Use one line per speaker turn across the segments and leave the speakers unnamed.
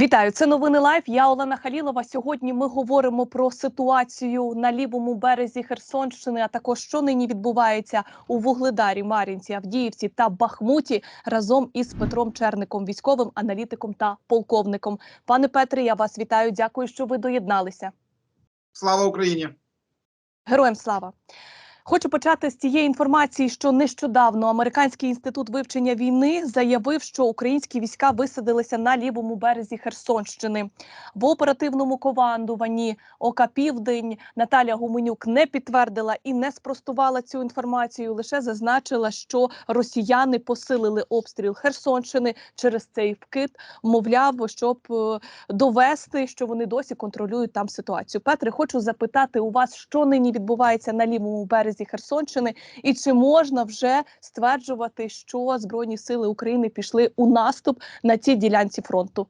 Вітаю, це новини Лайф. Я Олена Халілова. Сьогодні ми говоримо про ситуацію на лівому березі Херсонщини, а також що нині відбувається у Вугледарі, Мар'їнці, Авдіївці та Бахмуті разом із Петром Черником, військовим аналітиком та полковником. Пане Петре, я вас вітаю. Дякую, що ви доєдналися.
Слава Україні!
Героям слава! Хочу почати з тієї інформації, що нещодавно американський інститут вивчення війни заявив, що українські війська висадилися на лівому березі Херсонщини. В оперативному командуванні ОК Південь Наталя Гуменюк не підтвердила і не спростувала цю інформацію. Лише зазначила, що росіяни посилили обстріл Херсонщини через цей вкид, мовляв, щоб е, довести, що вони досі контролюють там ситуацію. Петре, хочу запитати у вас, що нині відбувається на лівому березі Херсонщини, і чи можна вже стверджувати, що Збройні сили України пішли у наступ на цій ділянці фронту?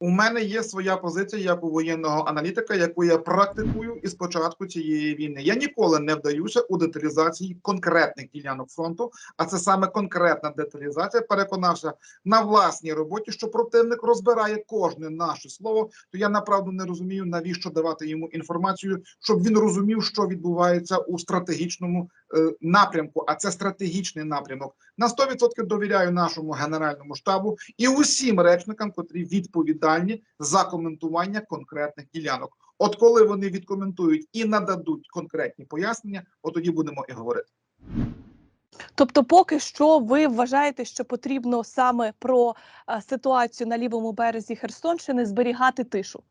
У мене є своя позиція як у воєнного аналітика, яку я практикую із початку цієї війни. Я ніколи не вдаюся у деталізації конкретних ділянок фронту, а це саме конкретна деталізація. Переконався на власній роботі, що противник розбирає кожне наше слово. То я направду не розумію, навіщо давати йому інформацію, щоб він розумів, що відбувається у стратегічному напрямку. А це стратегічний напрямок. На 100% довіряю нашому генеральному штабу і усім речникам, котрі відповідають за коментування конкретних ділянок. От коли вони відкоментують і нададуть конкретні пояснення, от тоді будемо і говорити.
Тобто, поки що ви вважаєте, що потрібно саме про ситуацію на лівому березі Херсонщини зберігати тишу?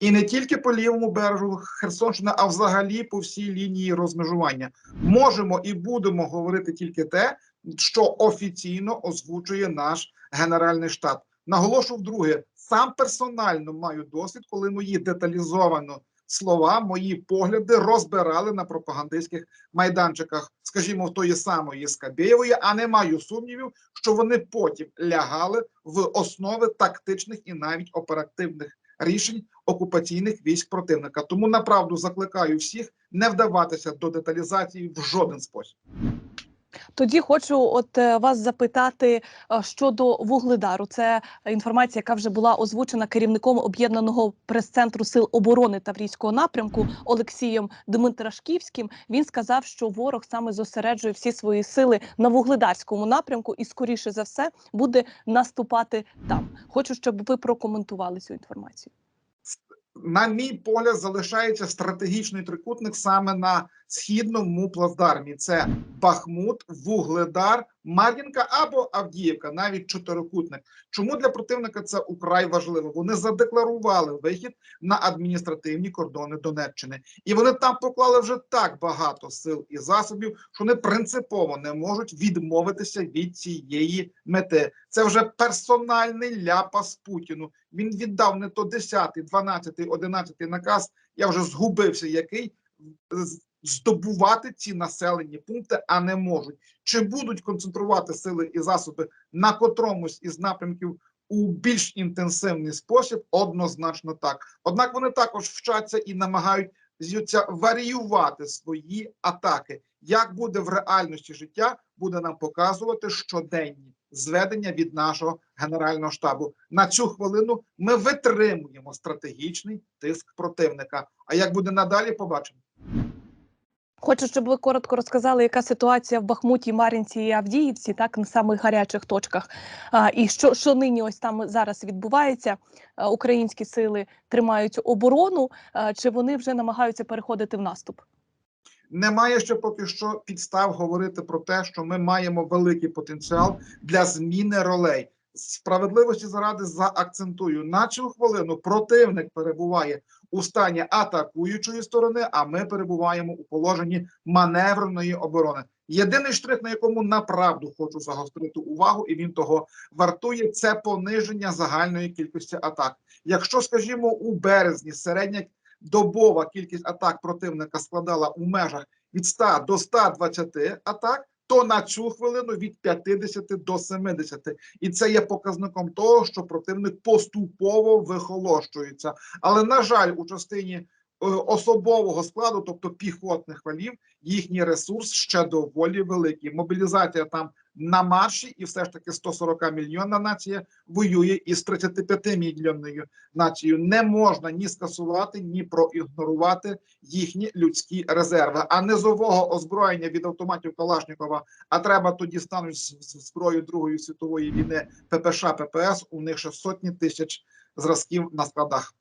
І не тільки по лівому бережу Херсонщини, а взагалі по всій лінії розмежування можемо і будемо говорити тільки те, що офіційно озвучує наш генеральний штаб. Наголошу вдруге, сам персонально маю досвід, коли мої деталізовано слова, мої погляди розбирали на пропагандистських майданчиках, скажімо, в тої самої Скабєєвої, а не маю сумнівів, що вони потім лягали в основи тактичних і навіть оперативних рішень окупаційних військ противника. Тому направду закликаю всіх не вдаватися до деталізації в жоден спосіб.
Тоді хочу от е, вас запитати е, щодо вугледару. Це інформація, яка вже була озвучена керівником об'єднаного прес-центру сил оборони Таврійського напрямку Олексієм Дмитрашківським. Він сказав, що ворог саме зосереджує всі свої сили на вугледарському напрямку і, скоріше за все, буде наступати там. Хочу, щоб ви прокоментували цю інформацію.
На мій погляд, залишається стратегічний трикутник саме на східному плацдармі. Це Бахмут, Вугледар, Мар'їнка або Авдіївка, навіть чотирикутник. Чому для противника це украй важливо? Вони задекларували вихід на адміністративні кордони Донеччини, і вони там поклали вже так багато сил і засобів, що вони принципово не можуть відмовитися від цієї мети. Це вже персональний ляпас Путіну. Він віддав не то 10, 12, 11 наказ. Я вже згубився, який здобувати ці населені пункти, а не можуть. Чи будуть концентрувати сили і засоби на котромусь із напрямків у більш інтенсивний спосіб? Однозначно так. Однак вони також вчаться і намагаються варіювати свої атаки. Як буде в реальності життя, буде нам показувати щоденні зведення від нашого генерального штабу. На цю хвилину ми витримуємо стратегічний тиск противника. А як буде надалі, побачимо.
Хочу, щоб ви коротко розказали, яка ситуація в Бахмуті, Мар'їнці і Авдіївці, так на самих гарячих точках. А, І що що нині ось там зараз відбувається? Українські сили тримають оборону, чи вони вже намагаються переходити в наступ?
Немає ще поки що підстав говорити про те, що ми маємо великий потенціал для зміни ролей. Справедливості заради заакцентую на цю хвилину. Противник перебуває у стані атакуючої сторони, а ми перебуваємо у положенні маневреної оборони. Єдиний штрих, на якому направду хочу загострити увагу, і він того вартує, це пониження загальної кількості атак. Якщо, скажімо, у березні середня добова кількість атак противника складала у межах від 100 до 120 атак то на цю хвилину від 50 до 70. І це є показником того, що противник поступово вихолощується. Але на жаль, у частині особового складу, тобто піхотних валів, їхній ресурс ще доволі великий. Мобілізація там на марші, і все ж таки 140 мільйонна нація воює із 35 мільйонною нацією. Не можна ні скасувати, ні проігнорувати їхні людські резерви. А низового озброєння від автоматів Калашникова. А треба тоді стануть зброю Другої світової війни ППШ, ППС. У них ще сотні тисяч зразків на складах.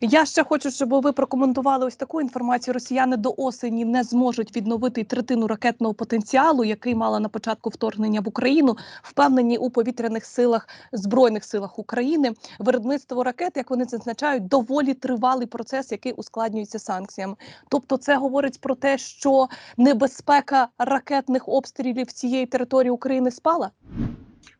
Я ще хочу, щоб ви прокоментували ось таку інформацію. Росіяни до осені не зможуть відновити третину ракетного потенціалу, який мала на початку вторгнення в Україну. Впевнені у повітряних силах збройних силах України. Виробництво ракет, як вони зазначають, доволі тривалий процес, який ускладнюється санкціями. Тобто, це говорить про те, що небезпека ракетних обстрілів цієї території України спала.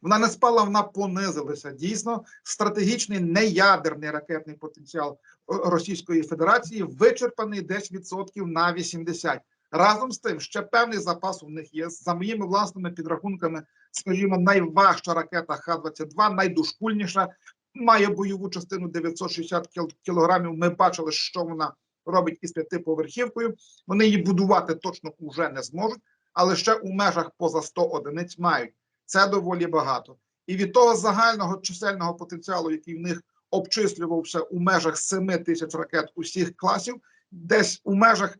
Вона не спала, вона понизилася. Дійсно, стратегічний неядерний ракетний потенціал е, Російської Федерації вичерпаний десь відсотків на 80. Разом з тим, ще певний запас у них є. За моїми власними підрахунками, скажімо, найважча ракета Х-22, найдушкульніша, має бойову частину 960 кілограмів. Ми бачили, що вона робить із п'ятиповерхівкою. Вони її будувати точно уже не зможуть, але ще у межах поза 100 одиниць мають. Це доволі багато. І від того загального чисельного потенціалу, який в них обчислювався у межах 7 тисяч ракет усіх класів, десь у межах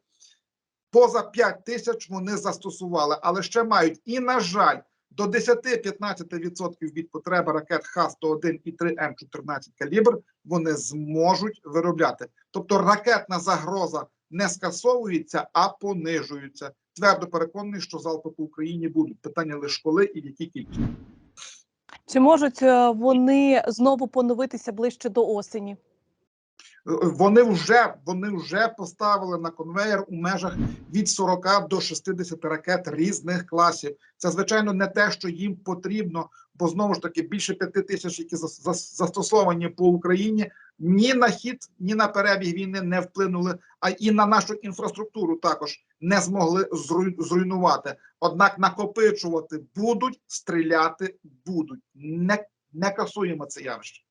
поза 5 тисяч вони застосували, але ще мають і, на жаль, до 10-15% від потреби ракет Х-101 і 3М14 калібр вони зможуть виробляти. Тобто ракетна загроза не скасовується, а понижується. Твердо переконаний, що залпи по Україні будуть. Питання лише коли і в якій кількості.
Чи можуть е, вони знову поновитися ближче до осені?
Вони вже вони вже поставили на конвейер у межах від 40 до 60 ракет різних класів. Це звичайно не те, що їм потрібно, бо знову ж таки більше п'яти тисяч, які зас- зас- застосовані по Україні, ні на хід, ні на перебіг війни не вплинули, а і на нашу інфраструктуру також не змогли зруй- зруйнувати. Однак накопичувати будуть, стріляти будуть. Не, не касуємо це явище.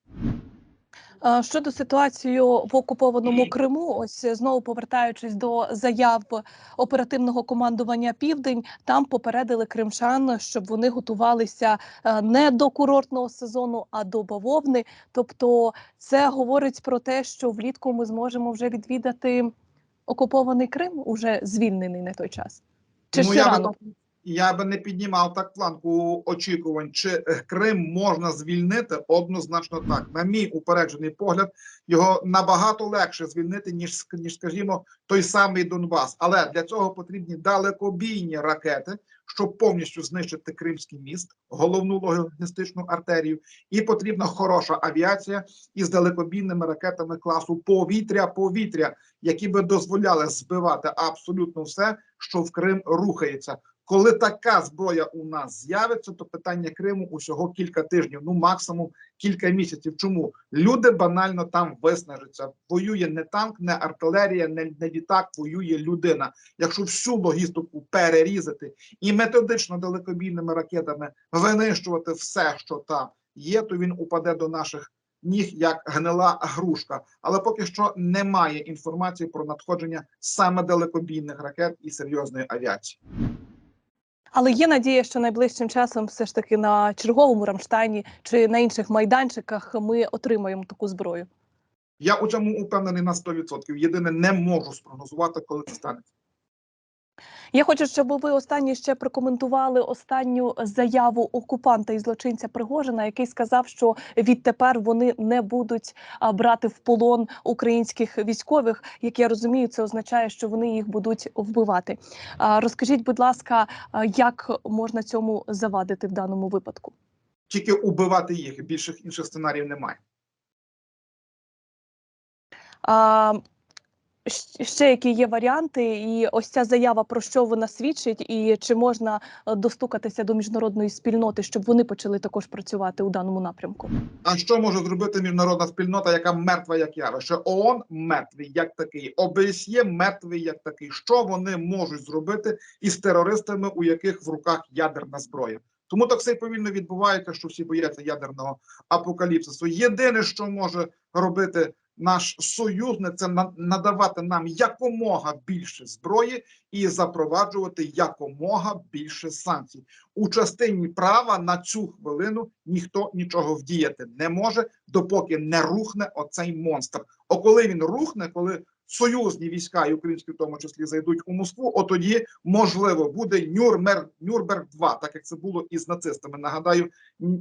Е, Щодо ситуації в окупованому Криму, ось е, знову повертаючись до заяв оперативного командування Південь, там попередили кримчан, щоб вони готувалися е, не до курортного сезону, а до бавовни. Тобто, це говорить про те, що влітку ми зможемо вже відвідати окупований Крим, уже звільнений на той час. Чи ще рано?
Я би не піднімав так планку очікувань, чи е, Крим можна звільнити однозначно так. На мій упереджений погляд, його набагато легше звільнити, ніж ніж, скажімо, той самий Донбас. Але для цього потрібні далекобійні ракети, щоб повністю знищити Кримський міст, головну логістичну артерію, і потрібна хороша авіація із далекобійними ракетами класу повітря-повітря, які би дозволяли збивати абсолютно все, що в Крим рухається. Коли така зброя у нас з'явиться, то питання Криму усього кілька тижнів, ну максимум кілька місяців. Чому люди банально там виснажаться? Воює не танк, не артилерія, не, не літак, воює людина. Якщо всю логістику перерізати і методично далекобійними ракетами винищувати все, що там є, то він упаде до наших ніг як гнила грушка. Але поки що немає інформації про надходження саме далекобійних ракет і серйозної авіації.
Але є надія, що найближчим часом, все ж таки, на черговому Рамштайні чи на інших майданчиках ми отримаємо таку зброю.
Я у цьому упевнений на 100%. Єдине, не можу спрогнозувати, коли це станеться.
Я хочу, щоб ви останні ще прокоментували останню заяву окупанта і злочинця Пригожина, який сказав, що відтепер вони не будуть брати в полон українських військових. Як я розумію, це означає, що вони їх будуть вбивати. Розкажіть, будь ласка, як можна цьому завадити в даному випадку?
Тільки убивати їх. Більших інших сценаріїв немає.
А, ще які є варіанти, і ось ця заява про що вона свідчить, і чи можна е, достукатися до міжнародної спільноти, щоб вони почали також працювати у даному напрямку?
А що може зробити міжнародна спільнота, яка мертва як явище? ООН мертвий як такий, ОБСЄ мертвий як такий. Що вони можуть зробити із терористами, у яких в руках ядерна зброя? Тому так все повільно відбувається, що всі бояться ядерного апокаліпсису. Єдине, що може робити наш союзник це на- надавати нам якомога більше зброї і запроваджувати якомога більше санкцій. У частині права на цю хвилину ніхто нічого вдіяти не може, допоки не рухне оцей монстр. О, коли він рухне, коли союзні війська і українські в тому числі зайдуть у Москву, от тоді можливо буде Нюрнберг, Нюрнберг 2 так як це було із нацистами. Нагадаю,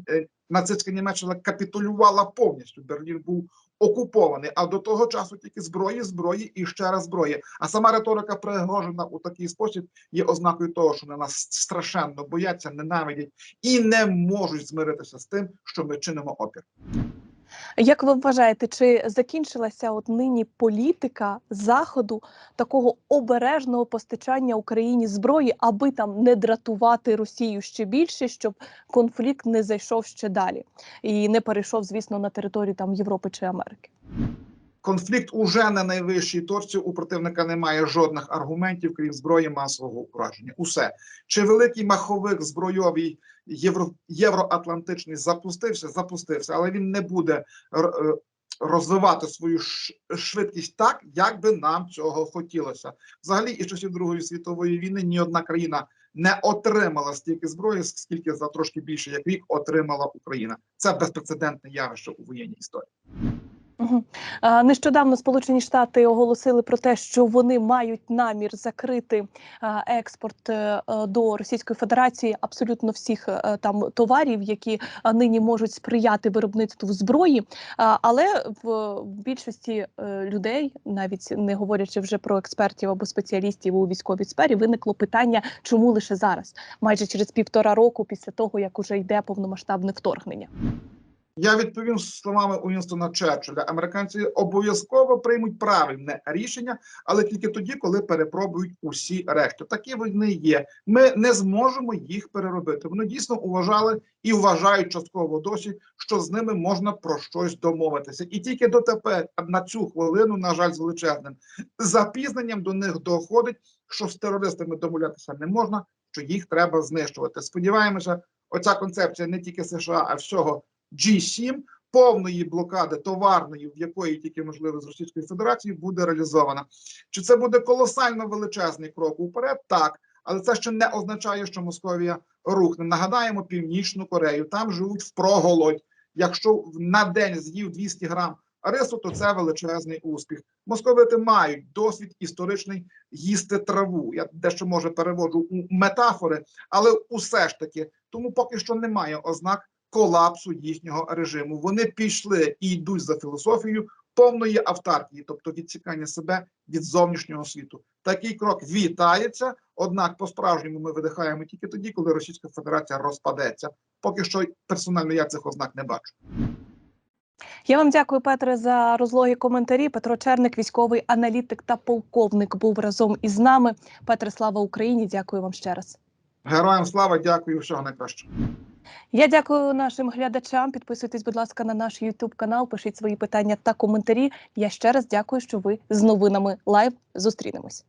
е, нацистська Німеччина капітулювала повністю. Берлін був окупований. А до того часу тільки зброї, зброї і ще раз зброї. А сама риторика пригрожена у такий спосіб є ознакою того, що на нас страшенно бояться, ненавидять і не можуть змиритися з тим, що ми чинимо опір.
Як ви вважаєте, чи закінчилася от нині політика заходу такого обережного постачання Україні зброї, аби там не дратувати Росію ще більше, щоб конфлікт не зайшов ще далі і не перейшов, звісно, на територію там Європи чи Америки?
Конфлікт уже на найвищій точці. У противника немає жодних аргументів, крім зброї масового ураження. Усе чи великий маховик збройовий євро, євроатлантичний запустився, запустився, але він не буде р- е, розвивати свою швидкість так, як би нам цього хотілося. Взагалі, із часів Другої світової війни ні одна країна не отримала стільки зброї, скільки за трошки більше як рік отримала Україна. Це безпрецедентне явище у воєнній історії.
Нещодавно Сполучені Штати оголосили про те, що вони мають намір закрити експорт е, е, до Російської Федерації абсолютно всіх е, там товарів, які нині можуть сприяти виробництву зброї. Але в більшості людей, навіть не говорячи вже про експертів або спеціалістів у військовій сфері, виникло питання, чому лише зараз, майже через півтора року після того, як уже йде повномасштабне вторгнення.
Я відповім словами Уінстона Черчилля. Американці обов'язково приймуть правильне рішення, але тільки тоді, коли перепробують усі решти. Такі вони є. Ми не зможемо їх переробити. Вони дійсно вважали і вважають частково досі, що з ними можна про щось домовитися. І тільки дотепер на цю хвилину, на жаль, з величезним запізненням до них доходить, що з терористами домовлятися не можна, що їх треба знищувати. Сподіваємося, оця концепція не тільки США, а всього. G7 повної блокади товарної, в якої тільки можливо з Російської Федерації буде реалізована. Чи це буде колосально величезний крок уперед? Так, але це ще не означає, що Московія рухне. Нагадаємо Північну Корею. Там живуть в проголодь. Якщо на день з'їв 200 грам рису, то це величезний успіх. Московити мають досвід історичний їсти траву. Я дещо може переводжу у метафори, але усе ж таки, тому поки що немає ознак колапсу їхнього режиму. Вони пішли і йдуть за філософією повної автаркії, тобто відсікання себе від зовнішнього світу. Такий крок вітається. Однак, по-справжньому ми видихаємо тільки тоді, коли Російська Федерація розпадеться. Поки що персонально я цих ознак не бачу.
Я вам дякую, Петре, за розлогі коментарі. Петро Черник, військовий аналітик та полковник, був разом із нами. Петре, слава Україні! Дякую вам ще раз.
Героям слава, дякую, всього найкращого.
Я дякую нашим глядачам. Підписуйтесь, будь ласка, на наш YouTube канал, пишіть свої питання та коментарі. Я ще раз дякую, що ви з новинами лайв зустрінемось.